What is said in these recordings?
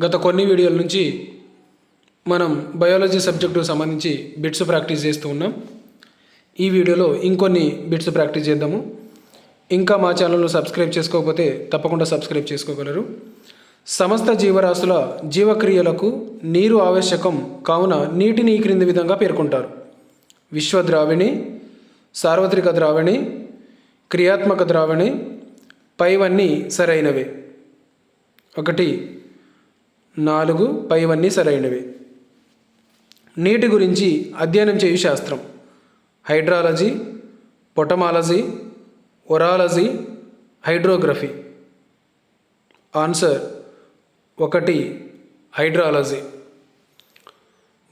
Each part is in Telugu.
గత కొన్ని వీడియోల నుంచి మనం బయాలజీ సబ్జెక్టుకు సంబంధించి బిట్స్ ప్రాక్టీస్ చేస్తూ ఉన్నాం. ఈ వీడియోలో ఇంకొన్ని బిట్స్ ప్రాక్టీస్ చేద్దాము. ఇంకా మా ఛానల్ను సబ్స్క్రైబ్ చేసుకోకపోతే తప్పకుండా సబ్స్క్రైబ్ చేసుకోగలరు. సమస్త జీవరాశుల జీవక్రియలకు నీరు ఆవశ్యకం కావున నీటిని ఈ క్రింది విధంగా పేర్కొంటారు. విశ్వద్రావిణి సార్వత్రిక ద్రావిణి క్రియాత్మక ద్రావిణి పైవన్నీ సరైనవే. ఒకటి నాలుగు పైవన్నీ సరైనవి. నీటి గురించి అధ్యయనం చేయు శాస్త్రం. Hydrology potamology orology hydrography. Answer ఒకటి హైడ్రాలజీ.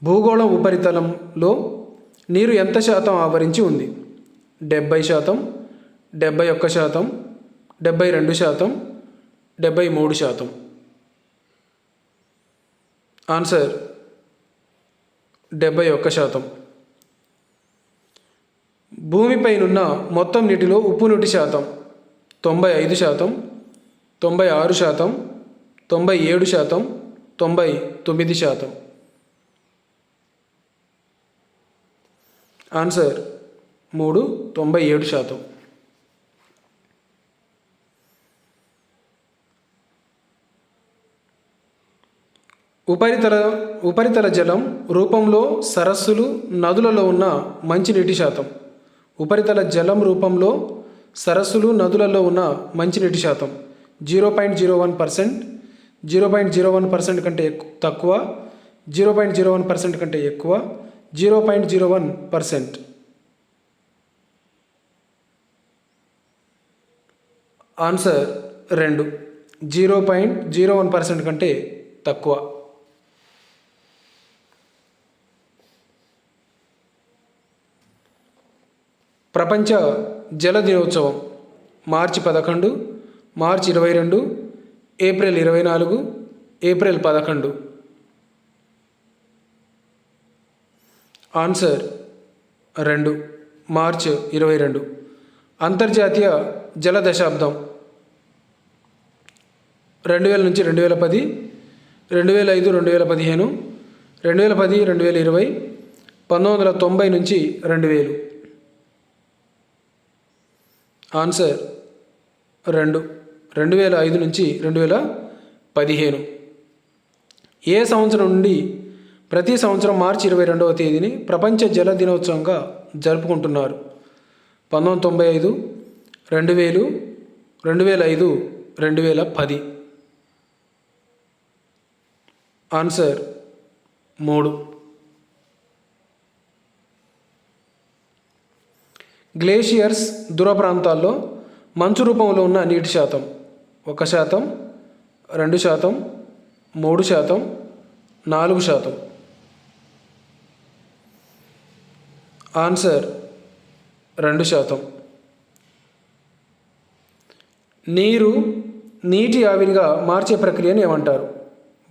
భూగోళం ఉపరితలంలో నీరు ఎంత శాతం ఆవరించి ఉంది? డెబ్బై శాతం డెబ్బై ఒక్క శాతం డెబ్బై రెండు శాతం డెబ్బై మూడు శాతం. ఆన్సర్ డెబ్బై ఒక్క శాతం. భూమిపైనున్న మొత్తం నీటిలో ఉప్పు నీటి శాతం తొంభై ఐదు శాతం తొంభై ఆరు శాతం తొంభై ఏడు శాతం తొంభై తొమ్మిది శాతం. ఆన్సర్ మూడు తొంభై ఏడు శాతం. ఉపరితల ఉపరితల జలం రూపంలో సరస్సులు నదులలో ఉన్న మంచినీటి శాతం. ఉపరితల జలం రూపంలో సరస్సులు నదులలో ఉన్న మంచినీటి శాతం zero point zero one percent zero point zero one percent కంటే ఎక్కు- తక్కువ zero point zero one percent కంటే ఎక్కువ zero point zero one percent. Answer రెండు zero point zero one percent కంటే తక్కువ. ప్రపంచ జల దినోత్సవం మార్చి పదకొండు మార్చి ఇరవై రెండు ఏప్రిల్ ఇరవై నాలుగు ఏప్రిల్ పదకొండు. ఆన్సర్ రెండు మార్చ్ ఇరవై రెండు. అంతర్జాతీయ జల దశాబ్దం. రెండు వేల నుంచి రెండు వేల పది రెండు వేల ఐదు రెండు వేల పదిహేను రెండు వేల పది రెండు వేల ఇరవై పంతొమ్మిది వందల తొంభై నుంచి రెండు వేలు. ఆన్సర్ రెండు. రెండు వేల ఐదు నుంచి రెండు వేల పదిహేను. ఏ సంవత్సరం నుండి ప్రతి సంవత్సరం మార్చి ఇరవై రెండవ తేదీని ప్రపంచ జల దినోత్సవంగా జరుపుకుంటున్నారు? పంతొమ్మిది తొంభై ఐదు రెండు వేలు రెండు వేల ఐదు రెండు వేల పది. ఆన్సర్ మూడు. గ్లేషియర్స్ దూర ప్రాంతాల్లో మంచు రూపంలో ఉన్న నీటి శాతం ఒక శాతం రెండు శాతం మూడు శాతం నాలుగు శాతం. ఆన్సర్ రెండు శాతం. నీరు నీటి ఆవిరిగా మార్చే ప్రక్రియను ఏమంటారు?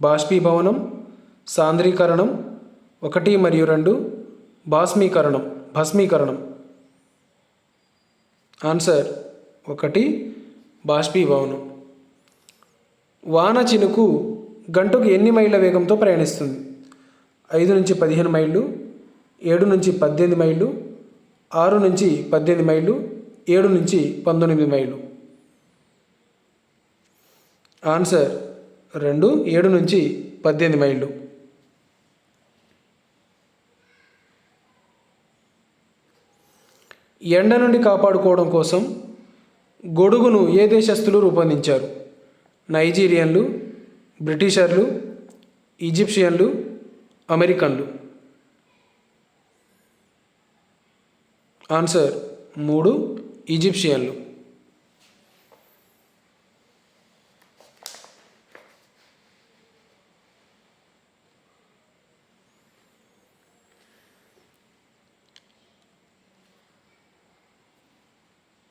బాష్పీభవనం సాంద్రీకరణం ఒకటి మరియు రెండు బాష్మీకరణం భస్మీకరణం. ఆన్సర్ ఒకటి బాష్పీభవనం. వాన చినుకు గంటకు ఎన్ని మైళ్ళ వేగంతో ప్రయాణిస్తుంది? ఐదు నుంచి పదిహేను మైళ్ళు ఏడు నుంచి పద్దెనిమిది మైళ్ళు ఆరు నుంచి పద్దెనిమిది మైళ్ళు ఏడు నుంచి పంతొమ్మిది మైళ్ళు. ఆన్సర్ రెండు ఏడు నుంచి పద్దెనిమిది మైళ్ళు. ఎండ నుండి కాపాడుకోవడం కోసం గొడుగును ఏ దేశస్థులు రూపొందించారు? నైజీరియన్లు బ్రిటిషర్లు ఈజిప్షియన్లు అమెరికన్లు. ఆన్సర్ మూడు ఈజిప్షియన్లు.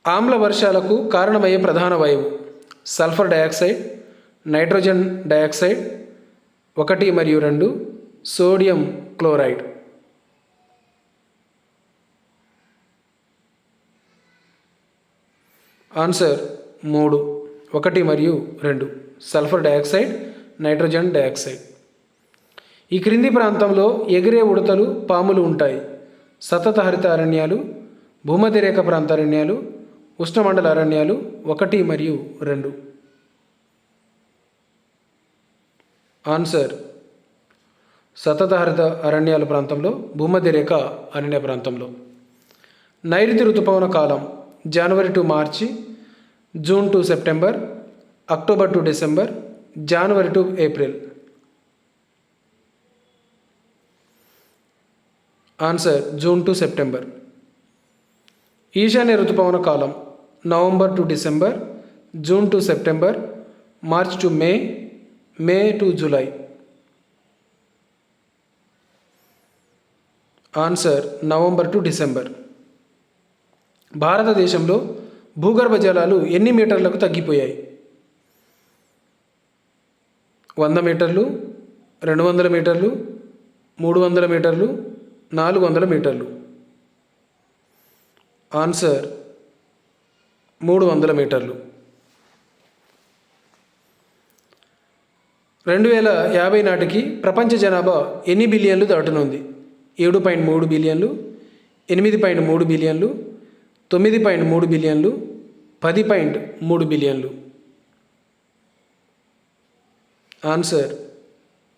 ఆమ్ల వర్షాలకు కారణమయ్యే ప్రధాన వాయువు సల్ఫర్ డయాక్సైడ్ నైట్రోజన్ డయాక్సైడ్ ఒకటి మరియు రెండు సోడియం క్లోరైడ్. ఆన్సర్ మూడు ఒకటి మరియు రెండు సల్ఫర్ డయాక్సైడ్ నైట్రోజన్ డయాక్సైడ్. ఈ క్రింది ప్రాంతంలో ఎగిరే ఉడతలు పాములు ఉంటాయి. సతత హరిత అరణ్యాలు భూమధ్యరేఖ ప్రాంత అరణ్యాలు ఉష్ణమండల అరణ్యాలు ఒకటి మరియు రెండు. ఆన్సర్. సతతహరిత అరణ్యాల ప్రాంతంలో భూమధ్యరేఖ అరణ్య ప్రాంతంలో. నైరుతి ఋతుపవన కాలం January to March June to September October to December January to April. Answer. June to September. ఈశాన్య ఋతుపవన కాలం November to December June to September March to May May to July. Answer November to December. భారతదేశంలో భూగర్భ జలాలు ఎన్ని మీటర్లకు తగ్గిపోయాయి? వంద మీటర్లు రెండు వందల మీటర్లు మూడు వందల మీటర్లు నాలుగు వందల మీటర్లు. ఆన్సర్ మూడు వందల మీటర్లు. రెండు వేల యాభై నాటికి ప్రపంచ జనాభా ఎన్ని బిలియన్లు దాటనుంది? ఏడు పాయింట్ మూడు బిలియన్లు ఎనిమిది పాయింట్ మూడు బిలియన్లు తొమ్మిది పాయింట్ మూడు బిలియన్లు పది పాయింట్ మూడు బిలియన్లు. ఆన్సర్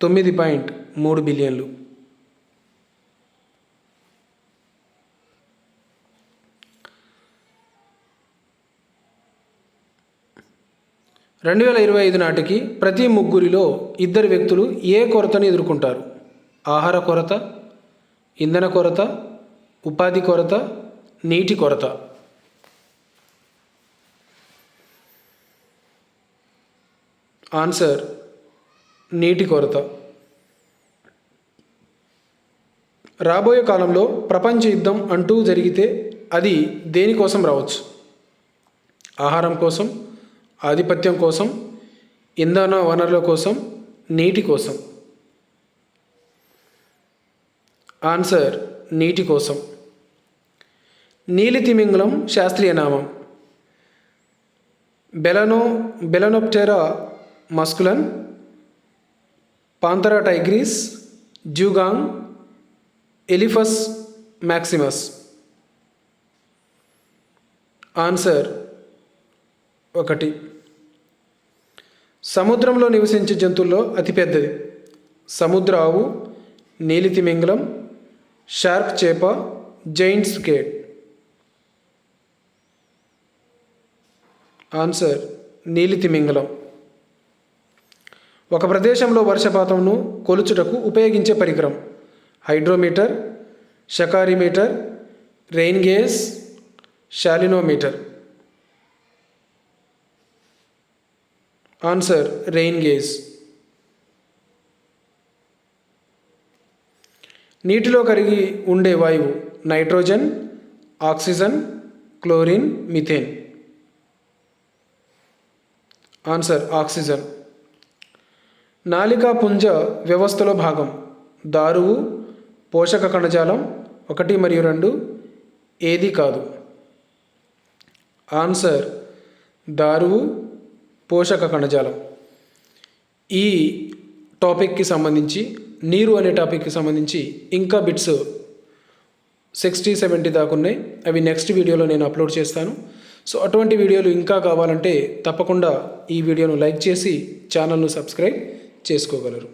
తొమ్మిది పాయింట్ మూడు బిలియన్లు. రెండు వేల ఇరవై ఐదు నాటికి ప్రతి ముగ్గురిలో ఇద్దరు వ్యక్తులు ఏ కొరతను ఎదుర్కొంటారు? ఆహార కొరత ఇంధన కొరత ఉపాధి కొరత నీటి కొరత. ఆన్సర్ నీటి కొరత. రాబోయే కాలంలో ప్రపంచ యుద్ధం అంటూ జరిగితే అది దేనికోసం రావచ్చు? ఆహారం కోసం ఆధిపత్యం కోసం ఇంధన వనరుల కోసం నీటి కోసం. ఆన్సర్ నీటి కోసం. నీలి తిమింగలం శాస్త్రీయ నామం. బెలనో Balaenoptera musculus Panthera tigris dugong Elephas maximus answer ఒకటి. సముద్రంలో నివసించే జంతువుల్లో అతిపెద్దది సముద్ర ఆవు నీలితిమింగలం షార్క్ చేప జైంట్ స్కేట్. ఆన్సర్ నీలితిమింగలం ఒక ప్రదేశంలో వర్షపాతంను కొలుచుటకు ఉపయోగించే పరికరం. Hydrometer saccharimeter rain gauge salinometer answer rain gauge నీటిలో కరిగి ఉండే వాయువు nitrogen oxygen chlorine methane answer oxygen నాలికా పుంజ వ్యవస్థలో భాగం దారువు పోషక కణజాలం ఒకటి మరియు రెండు ఏది కాదు. ఆన్సర్ దారువు పోషక కణజాలం. ఈ టాపిక్కి సంబంధించి నీరు అనే టాపిక్కి సంబంధించి ఇంకా బిట్స్ సిక్స్టీ సెవెంటీ దాకా ఉన్నాయి. అవి నెక్స్ట్ వీడియోలో నేను అప్లోడ్ చేస్తాను. సో అటువంటి వీడియోలు ఇంకా కావాలంటే తప్పకుండా ఈ వీడియోను లైక్ చేసి ఛానల్ను సబ్స్క్రైబ్ చేసుకోగలరు.